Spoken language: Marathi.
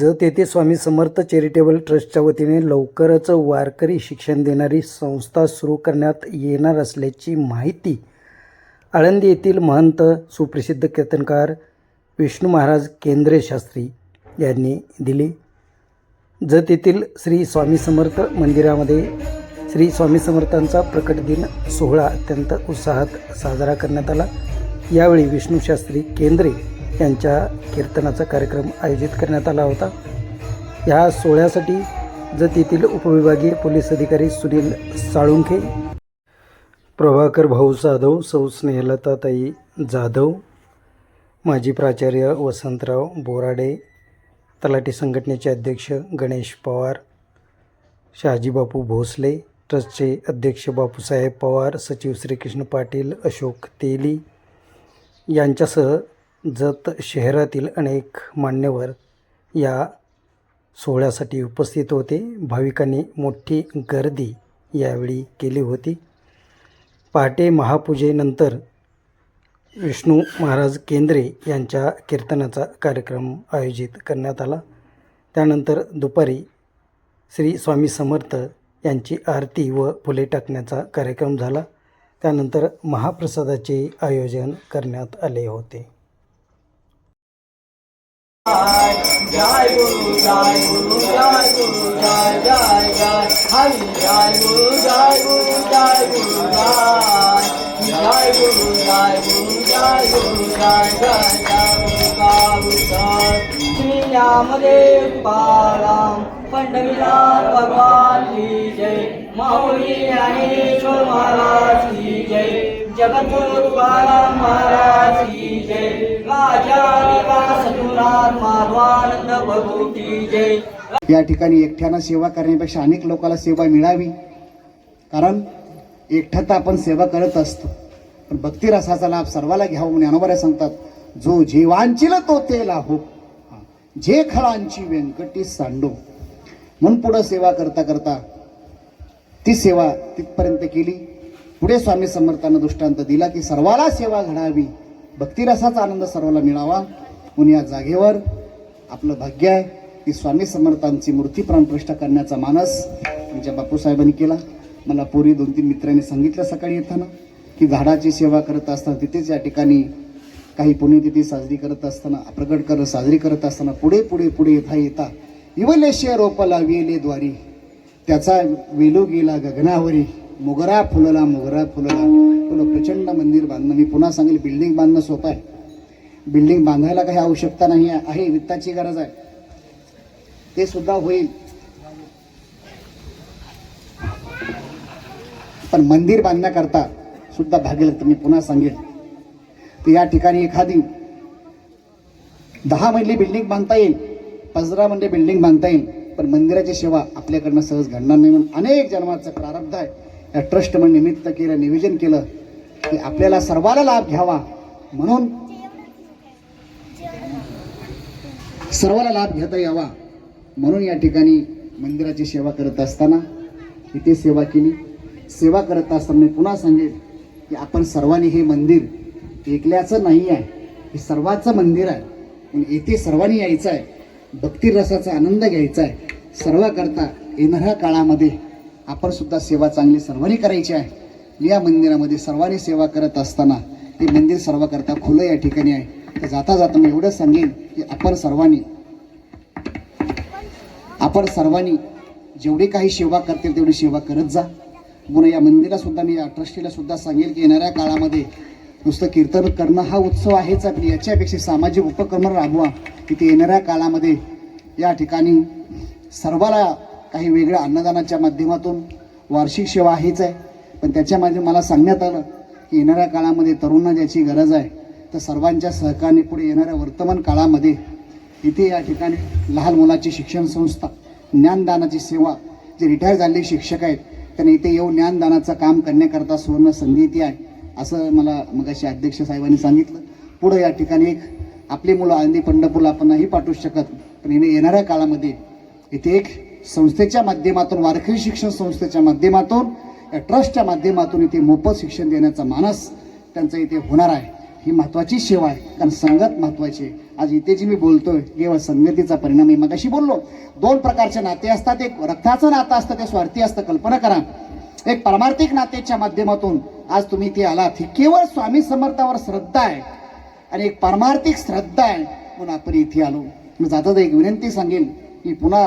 जत येथे स्वामी समर्थ चॅरिटेबल ट्रस्टच्या वतीने लवकरच वारकरी शिक्षण देणारी संस्था सुरू करण्यात येणार असल्याची माहिती आळंदी येथील महंत सुप्रसिद्ध कीर्तनकार विष्णू महाराज केंद्रे शास्त्री यांनी दिली. जत येथील श्री स्वामी समर्थ मंदिरामध्ये श्री स्वामी समर्थांचा प्रकट दिन सोहळा अत्यंत उत्साहात साजरा करण्यात आला. यावेळी विष्णू शास्त्री केंद्रे यांच्या कीर्तनाचा कार्यक्रम आयोजित करण्यात आला होता. ह्या सोहळ्यासाठी जत येथील उपविभागीय पोलीस अधिकारी सुनील साळुंखे प्रभाकर भाऊ जाधव सौ स्नेहलताताई जाधव माजी प्राचार्य वसंतराव बोराडे तलाठी संघटनेचे अध्यक्ष गणेश पवार शहाजीबापू भोसले ट्रस्टचे अध्यक्ष बापूसाहेब पवार सचिव श्रीकृष्ण पाटील अशोक तेली यांच्यासह जत शहरातील अनेक मान्यवर या सोहळ्यासाठी उपस्थित होते. भाविकांनी मोठी गर्दी यावेळी केली होती. पहाटे महापूजेनंतर विष्णू महाराज केंद्रे यांच्या कीर्तनाचा कार्यक्रम आयोजित करण्यात आला. त्यानंतर दुपारी श्री स्वामी समर्थ यांची आरती व फुले टाकण्याचा कार्यक्रम झाला. त्यानंतर महाप्रसादाचे आयोजन करण्यात आले होते. जय गुरु जय गुरु जय गुरु जय जय जय हरि जय गुरु जय गुरु जय गुरु जय जय गुरु जय गुरु जय गुरु जय जय जय गुरु श्री नामदेव तुकाराम पंढरीनाथ भगवान की जय माऊली ज्ञानेश्वर महाराज की जय जगद्गुरु तुकाराम महाराज की जय राजा निवास माधवानंद प्रभू की जय या ठिकाणी एकट्यानं सेवा करण्यापेक्षा अनेक लोकांना सेवा मिळावी. कारण एकट्यात तर आपण सेवा करत असतो. पण भक्तिरसाचा लाभ सर्वाला घ्यावा म्हणून ज्ञानोबऱ्या सांगतात जो जीवांचिल तो ते लाभो हो. जे खळांची व्यंकटी सांडो. म्हणून पुढं सेवा करता करता ती सेवा तिथपर्यंत केली. पुढे स्वामी समर्थानं दृष्टांत दिला की सर्वाला सेवा घडावी. भक्तिरसाचा आनंद सर्वाला मिळावा. आपण या जागेवर. आपलं भाग्य आहे की स्वामी समर्थांची मूर्ती प्राणप्रतिष्ठा करण्याचा मानस आमच्या बापूसाहेबांनी केला. मला पोरी दोन तीन मित्रांनी सांगितलं सकाळी येताना की झाडाची सेवा करत असताना तिथेच या ठिकाणी काही पुण्यतिथी साजरी करत असताना प्रकट करत साजरी करत असताना पुढे पुढे पुढे येता येता. इवलेशे रोप लाविले द्वारी. त्याचा वेलो गेला गगनावरी. मोगरा फुलला मोगरा फुलला. तुला प्रचंड मंदिर बांधणं मी पुन्हा सांगेल बिल्डिंग बांधणं सोपं आहे. बिल्डिंग बांधायला काही आवश्यकता नाही आहे आहे वित्ताची गरज आहे. ते सुद्धा होईल. पण मंदिर बांधण्याकरता सुद्धा भागेल तर मी पुन्हा सांगेल. तर या ठिकाणी एखादी दहा मजली बिल्डिंग बांधता येईल पंधरा म्हणजे बिल्डिंग बांधता येईल पण मंदिराची सेवा आपल्याकडनं सहज घडणार नाही म्हणून अनेक जन्माचं प्रारब्ध आहे. या ट्रस्ट म्हणून निमित्त केलं निवेदन केलं की आपल्याला सर्वाला लाभ घ्यावा म्हणून सर्वाला लाभ घेता यावा. म्हणून या ठिकाणी मंदिराची सेवा करत असताना इथे सेवा केली. सेवा करत असताना मी पुन्हा सांगेल की आपण सर्वांनी हे मंदिर एकल्याचं नाही आहे. हे सर्वाचं मंदिर आहे. पण येथे सर्वांनी यायचं आहे. भक्तिरसाचा आनंद घ्यायचा आहे. सर्वाकरता येणाऱ्या काळामध्ये आपण सुद्धा सेवा चांगली सर्वांनी करायची आहे. या मंदिरामध्ये सर्वांनी सेवा करत असताना हे मंदिर सर्वाकरता खुलं या ठिकाणी आहे. तर जाता जाता मी एवढंच सांगेन की आपण सर्वांनी आपण सर्वांनी जेवढी काही सेवा करतील तेवढी सेवा करत जा. पुन्हा या मंदिराला सुद्धा मी या ट्रस्टीला सुद्धा सांगेल की येणाऱ्या काळामध्ये नुसतं कीर्तन करणं हा उत्सव आहेच आहे, पण याच्यापेक्षा सामाजिक उपक्रम राबवा. की ते येणाऱ्या काळामध्ये या ठिकाणी सर्वाला काही वेगळ्या अन्नदानाच्या माध्यमातून वार्षिक सेवा आहेच आहे. पण त्याच्यामध्ये मला सांगण्यात आलं की येणाऱ्या काळामध्ये तरुणांना ज्याची गरज आहे. तर सर्वांच्या सहकार्याने पुढे येणाऱ्या वर्तमान काळामध्ये इथे या ठिकाणी लहान मुलाची शिक्षण संस्था ज्ञानदानाची सेवा जे रिटायर झालेले शिक्षक आहेत त्यांनी इथे येऊन ज्ञानदानाचं काम करण्याकरता सुवर्ण संधी इथे आहे असं मला मगाशी अध्यक्ष साहेबांनी सांगितलं. पुढं या ठिकाणी एक आपली मुलं आनंदी पंढरपूरला आपण नाही पाठवू शकत पण येणे येणाऱ्या काळामध्ये इथे एक संस्थेच्या माध्यमातून वारकरी शिक्षण संस्थेच्या माध्यमातून या ट्रस्टच्या माध्यमातून इथे मोफत शिक्षण देण्याचा मानस त्यांचं इथे होणार आहे. ही महत्वाची सेवा आहे. कारण संगत महत्वाची आहे. आज इथे जी मी बोलतोय केवळ संगतीचा परिणाम आहे मग अशी बोललो. दोन प्रकारचे नाते असतात. एक रक्ताचं नातं असतं ते स्वार्थी असतं. कल्पना करा. एक परमार्थिक नातेच्या माध्यमातून आज तुम्ही इथे आलात. ही केवळ स्वामी समर्थावर श्रद्धा आहे. आणि एक परमार्थिक श्रद्धा आहे म्हणून आपण इथे आलो. मी जाता एक विनंती सांगेन की पुन्हा